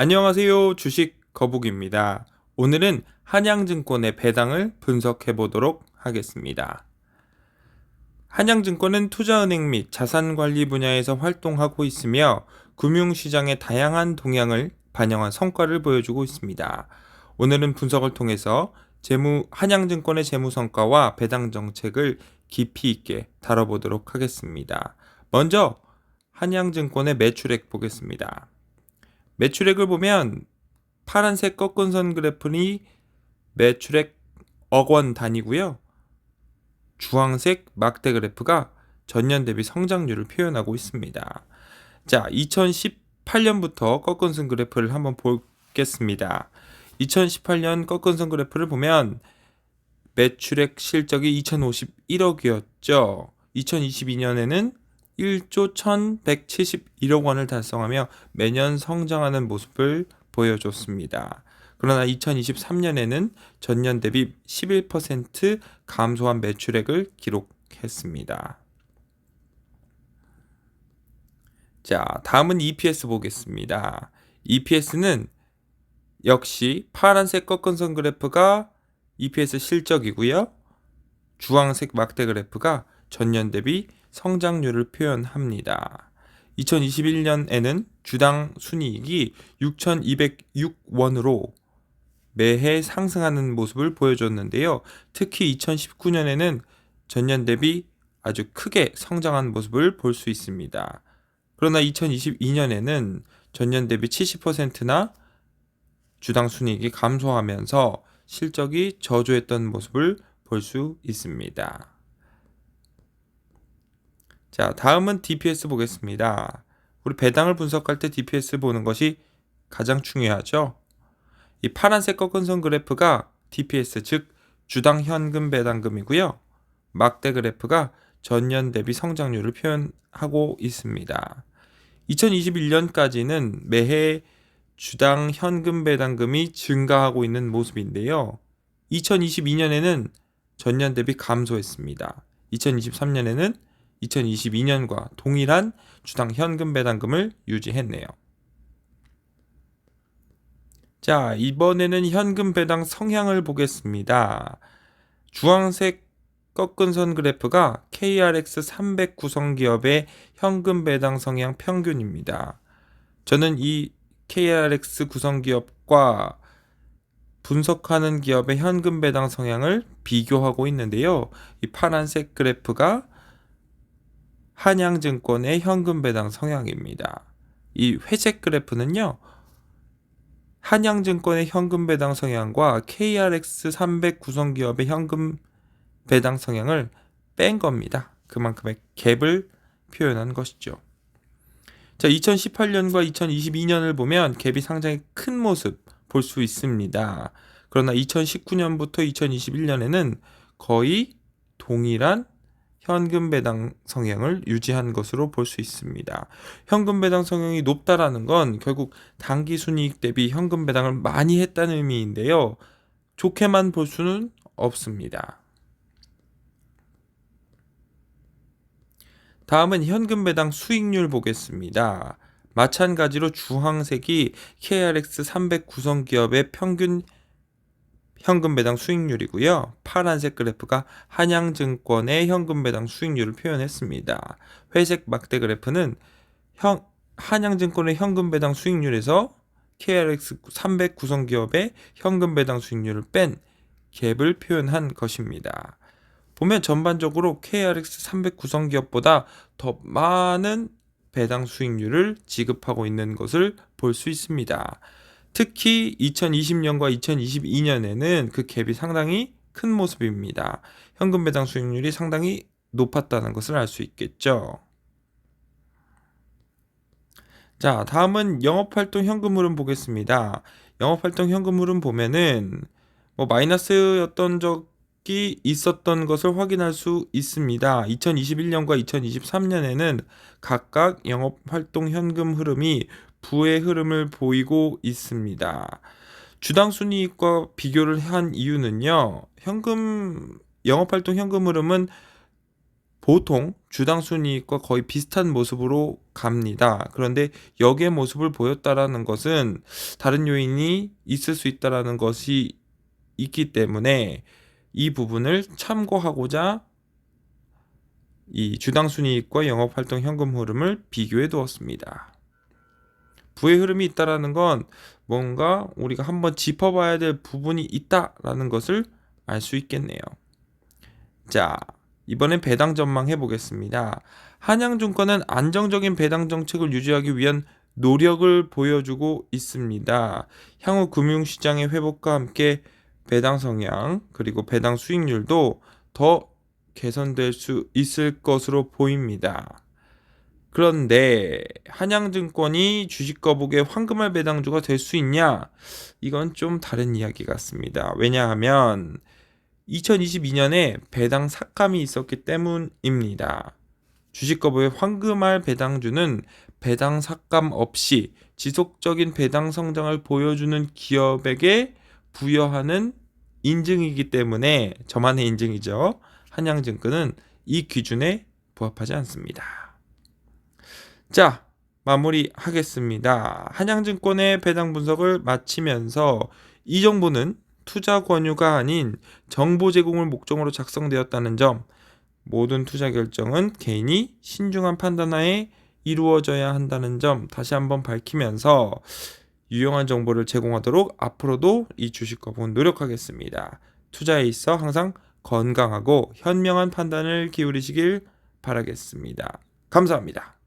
안녕하세요. 주식 거북입니다. 오늘은 한양증권의 배당을 분석해 보도록 하겠습니다. 한양증권은 투자은행 및 자산관리 분야에서 활동하고 있으며 금융시장의 다양한 동향을 반영한 성과를 보여주고 있습니다. 오늘은 분석을 통해서 재무, 한양증권의 재무성과와 배당 정책을 깊이 있게 다뤄보도록 하겠습니다. 먼저 한양증권의 매출액 보겠습니다. 매출액을 보면 파란색 꺾은 선 그래프니 매출액 억원 단위고요. 주황색 막대 그래프가 전년 대비 성장률을 표현하고 있습니다. 자, 2018년부터 꺾은 선 그래프를 한번 보겠습니다. 2018년 꺾은 선 그래프를 보면 매출액 실적이 2051억이었죠. 2022년에는 1조 1171억 원을 달성하며 매년 성장하는 모습을 보여줬습니다. 그러나 2023년에는 전년 대비 11% 감소한 매출액을 기록했습니다. 자, 다음은 EPS 보겠습니다. EPS는 역시 파란색 꺾은 선 그래프가 EPS 실적이고요. 주황색 막대 그래프가 전년 대비 성장률을 표현합니다. 2021년에는 주당 순이익이 6,206원으로 매해 상승하는 모습을 보여줬는데요. 특히 2019년에는 전년 대비 아주 크게 성장한 모습을 볼 수 있습니다. 그러나 2022년에는 전년 대비 70%나 주당 순이익이 감소하면서 실적이 저조했던 모습을 볼 수 있습니다. 자, 다음은 DPS 보겠습니다. 우리 배당을 분석할 때 DPS 보는 것이 가장 중요하죠. 이 파란색 꺾은 선 그래프가 DPS 즉 주당 현금 배당금이고요. 막대 그래프가 전년 대비 성장률을 표현하고 있습니다. 2021년까지는 매해 주당 현금 배당금이 증가하고 있는 모습인데요. 2022년에는 전년 대비 감소했습니다. 2023년에는 2022년과 동일한 주당 현금 배당금을 유지했네요. 자, 이번에는 현금 배당 성향을 보겠습니다. 주황색 꺾은 선 그래프가 KRX 300 구성 기업의 현금 배당 성향 평균입니다. 저는 이 KRX 구성 기업과 분석하는 기업의 현금 배당 성향을 비교하고 있는데요. 이 파란색 그래프가 한양증권의 현금 배당 성향입니다. 이 회색 그래프는요. 한양증권의 현금 배당 성향과 KRX 300 구성 기업의 현금 배당 성향을 뺀 겁니다. 그만큼의 갭을 표현한 것이죠. 자, 2018년과 2022년을 보면 갭이 상당히 큰 모습 볼 수 있습니다. 그러나 2019년부터 2021년에는 거의 동일한 현금 배당 성향을 유지한 것으로 볼 수 있습니다. 현금 배당 성향이 높다라는 건 결국 단기 순이익 대비 현금 배당을 많이 했다는 의미인데요. 좋게만 볼 수는 없습니다. 다음은 현금 배당 수익률 보겠습니다. 마찬가지로 주황색이 KRX 300 구성 기업의 평균 현금 배당 수익률이고요. 파란색 그래프가 한양증권의 현금 배당 수익률을 표현했습니다. 회색 막대 그래프는 형, 한양증권의 현금 배당 수익률에서 KRX 300 구성 기업의 현금 배당 수익률을 뺀 갭을 표현한 것입니다. 보면 전반적으로 KRX 300 구성 기업보다 더 많은 배당 수익률을 지급하고 있는 것을 볼 수 있습니다. 특히 2020년과 2022년에는 그 갭이 상당히 큰 모습입니다. 현금 배당 수익률이 상당히 높았다는 것을 알 수 있겠죠. 자, 다음은 영업활동 현금 흐름 보겠습니다. 영업활동 현금 흐름 보면은 뭐 마이너스였던 적이 있었던 것을 확인할 수 있습니다. 2021년과 2023년에는 각각 영업활동 현금 흐름이 부의 흐름을 보이고 있습니다. 주당 순이익과 비교를 한 이유는요. 현금 영업활동 현금 흐름은 보통 주당 순이익과 거의 비슷한 모습으로 갑니다. 그런데 역의 모습을 보였다라는 것은 다른 요인이 있을 수 있다라는 것이 있기 때문에 이 부분을 참고하고자 이 주당 순이익과 영업활동 현금 흐름을 비교해 두었습니다. 부의 흐름이 있다라는 건 뭔가 우리가 한번 짚어봐야 될 부분이 있다라는 것을 알 수 있겠네요. 자, 이번엔 배당 전망 해보겠습니다. 한양증권은 안정적인 배당 정책을 유지하기 위한 노력을 보여주고 있습니다. 향후 금융시장의 회복과 함께 배당 성향 그리고 배당 수익률도 더 개선될 수 있을 것으로 보입니다. 그런데 한양증권이 주식 거북의 황금알 배당주가 될 수 있냐? 이건 좀 다른 이야기 같습니다. 왜냐하면 2022년에 배당 삭감이 있었기 때문입니다. 주식 거부의 황금알 배당주는 배당 삭감 없이 지속적인 배당 성장을 보여주는 기업에게 부여하는 인증이기 때문에 저만의 인증이죠. 한양증권은 이 기준에 부합하지 않습니다. 자, 마무리하겠습니다. 한양증권의 배당 분석을 마치면서 이 정보는 투자 권유가 아닌 정보 제공을 목적으로 작성되었다는 점, 모든 투자 결정은 개인이 신중한 판단하에 이루어져야 한다는 점 다시 한번 밝히면서 유용한 정보를 제공하도록 앞으로도 이 주식 거부는 노력하겠습니다. 투자에 있어 항상 건강하고 현명한 판단을 기울이시길 바라겠습니다. 감사합니다.